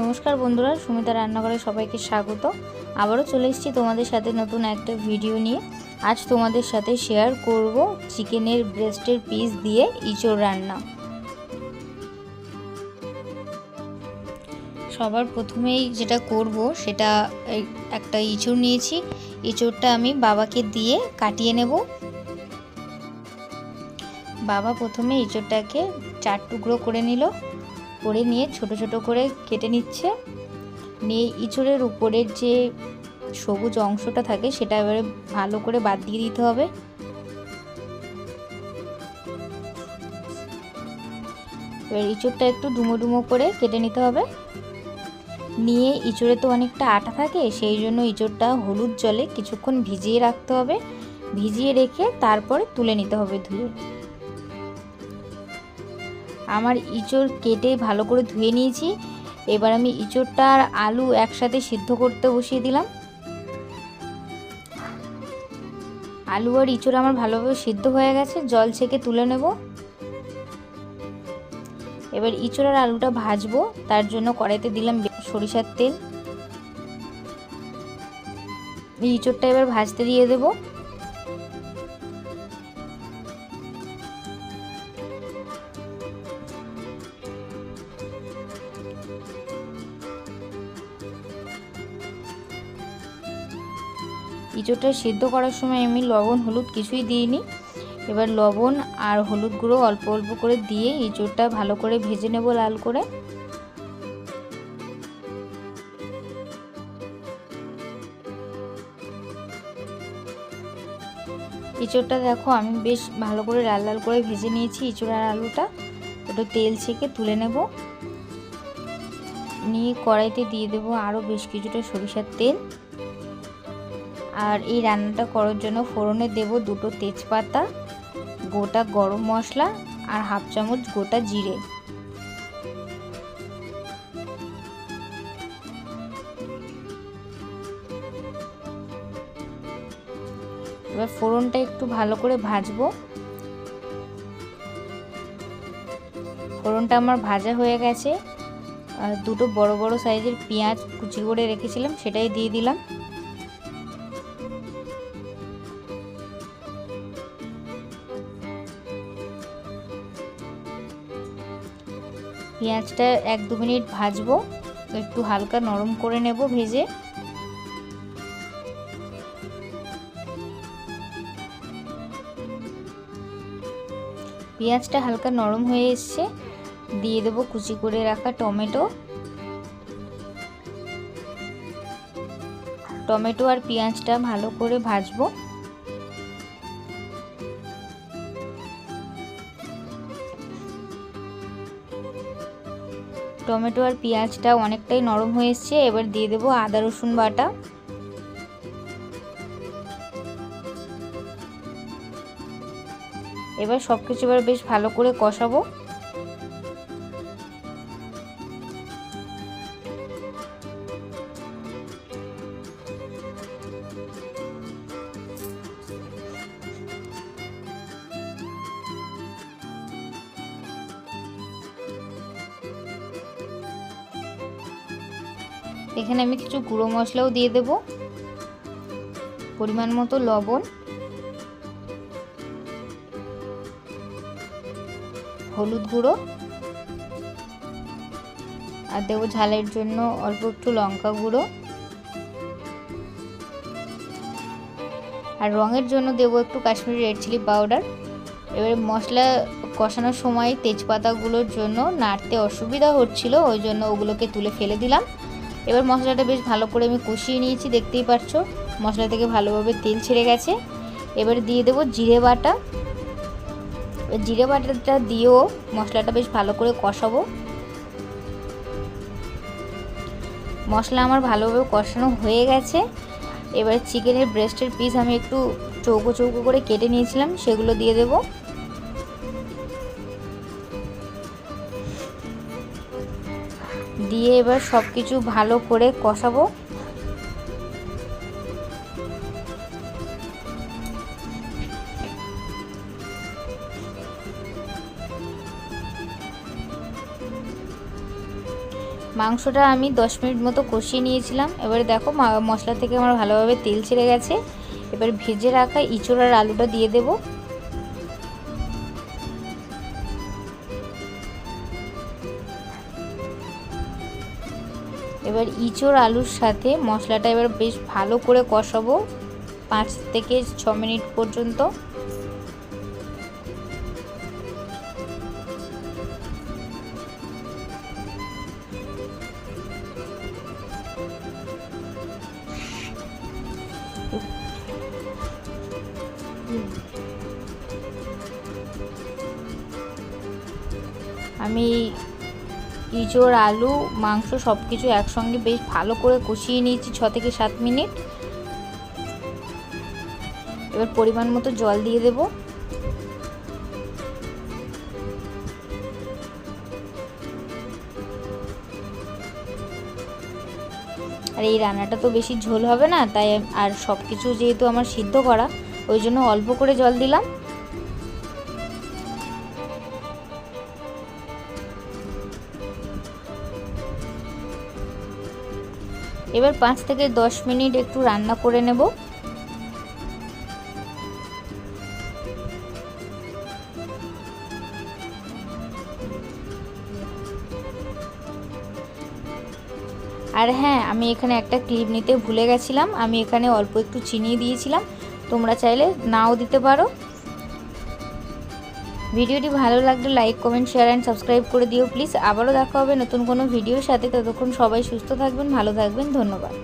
নমস্কার বন্ধুরা, সুমিতা রান্নাঘরে সবাইকে স্বাগত। আবারও চলে এসেছি তোমাদের সাথে নতুন একটা ভিডিও নিয়ে। আজ তোমাদের সাথে শেয়ার করব চিকেনের ব্রেস্টের পিস দিয়ে ইঁচড় রান্না। সবার প্রথমেই যেটা করব, সেটা একটা ইঁচড় নিয়েছি। ইঁচড়টা আমি বাবাকে দিয়ে কাটিয়ে নেব। বাবা প্রথমে ইঁচড়টাকে চার টুকরো করে নিল, করে নিয়ে ছোট ছোট করে কেটে নিচ্ছে। নিয়ে ইঁচড়ের উপরের যে সবুজ অংশটা থাকে সেটা এবারে ভালো করে বাদ দিয়ে দিতে হবে। এবার ইঁচড়টা একটু ডুমো ডুমো করে কেটে নিতে হবে। নিয়ে ইঁচড়ে তো অনেকটা আটা থাকে, সেই জন্য ইঁচড়টা হলুদ জলে কিছুক্ষণ ভিজিয়ে রাখতে হবে। ভিজিয়ে রেখে তারপরে তুলে নিতে হবে ধুয়ে। আমার ইঁচড় কেটে ভালো করে ধুয়ে নিয়েছি। এবার আমি ইঁচড়টা আর আলু একসাথে সিদ্ধ করতে বসিয়ে দিলাম। আলু আর ইঁচড় আমার ভালোভাবে সিদ্ধ হয়ে গেছে, জল ছেঁকে তুলে নেব। এবার ইঁচড় আর আলুটা ভাজবো, তার জন্য কড়াইতে দিলাম সরিষার তেল। ইঁচড়টা এবার ভাজতে দিয়ে দেবো। ইঁচড়টা সিদ্ধ করার সময় আমি লবণ, হলুদ কিছুই দিইনি। এবার লবণ আর হলুদ গুঁড়ো অল্প অল্প করে দিয়ে ইঁচড়টা ভালো করে ভেজে নেব লাল করে। ইঁচড়টা দেখো, আমি বেশ ভালো করে লাল লাল করে ভেজে নিয়েছি ইঁচড় আর আলুটা। একটু তেল ছেঁকে তুলে নেব। নিয়ে কড়াইতে দিয়ে দেবো আরও বেশ কিছুটা সরিষার তেল। আর এই রান্নাটা করার জন্য ফোড়নে দেব দুটো তেজপাতা, গোটা গরম মশলা আর হাফ চামচ গোটা জিরে। এবার ফোড়নটা একটু ভালো করে ভাজবো। ফোড়নটা আমার ভাজা হয়ে গেছে। আর দুটো বড় বড় সাইজের পেঁয়াজ কুচি করে রেখেছিলাম, সেটাই দিয়ে দিলাম। পেঁয়াজটা এক দু মিনিট ভাজবো। একটু হালকা নরম করে নেব ভেজে। পেঁয়াজটা হালকা নরম হয়ে এসছে। দিয়ে দেবো কুচি করে রাখা টমেটো। টমেটো আর পেঁয়াজটা ভালো করে ভাজবো। টমেটো আর পেঁয়াজটা অনেকটাই নরম হয়ে এসছে। এবার দিয়ে দেবো আদা, রসুন বাটা। এবার সব কিছু এবার বেশ ভালো করে কষাবো। এখানে আমি কিছু গুঁড়ো মশলাও দিয়ে দেব। পরিমাণ মতো লবণ। হলুদ গুঁড়ো। আর দেবো ঝালের জন্য অল্প একটু লঙ্কা গুঁড়ো। আর রঙের জন্য দেবো একটু কাশ্মীরি রেড চিলি পাউডার। এবারে মশলা কষানোর সময় তেজপাতাগুলোর জন্য নাড়তে অসুবিধা হচ্ছিল, ওই জন্য ওগুলোকে তুলে ফেলে দিলাম। এবার মশলাটা বেশ ভালো করে আমি কষিয়ে নিয়েছি, দেখতেই পাচ্ছ মশলা থেকে ভালোভাবে তেল ছেড়ে গেছে। এবার দিয়ে দেবো জিরে বাটা। জিরে বাটাটা দিয়েও মশলাটা বেশ ভালো করে কষাবো। মশলা আমার ভালোভাবে কষানো হয়ে গেছে। এবার চিকেনের ব্রেস্টের পিস আমি একটু চৌকো চৌকো করে কেটে নিয়েছিলাম, সেগুলো দিয়ে দেবো। দিয়ে এবার সব কিছু ভালো করে কষাবো। মাংসটা আমি দশ মিনিট মতো কষিয়ে নিয়েছিলাম। এবারে দেখো মশলা থেকে আমার ভালোভাবে তেল ছেড়ে গেছে। এবার ভেজে রাখা ইঁচড় আর আলুটা দিয়ে দেবো। এবার ইঁচড় আলুর সাথে মশলাটা এবার বেশ ভালো করে কষাবো, পাঁচ থেকে ছ মিনিট পর্যন্ত। আমি ইঁচড়, আলু, মাংস সব কিছু একসঙ্গে বেশ ভালো করে কষিয়ে নিয়েছি ছ থেকে সাত মিনিট। এবার পরিমাণ মতো জল দিয়ে দেব। আর এই রান্নাটা তো বেশি ঝোল হবে না, তাই আর সব কিছু যেহেতু আমার সিদ্ধ করা, ওই জন্য অল্প করে জল দিলাম। এবার পাঁচ থেকে দশ মিনিট একটু রান্না করে নেব। আর হ্যাঁ আমি এখানে একটা ক্লিপ নিতে ভুলে গেছিলাম। আমি এখানে অল্প একটু চিনি দিয়েছিলাম। তোমরা চাইলে নাও দিতে পারো। ভিডিওটি ভালো লাগলে like, comment, share and subscribe করে দিও। প্লিজ আবারও দেখা হবে নতুন কোনো ভিডিওর সাথে। ততক্ষণ সবাই সুস্থ থাকবেন, ভালো থাকবেন। ধন্যবাদ।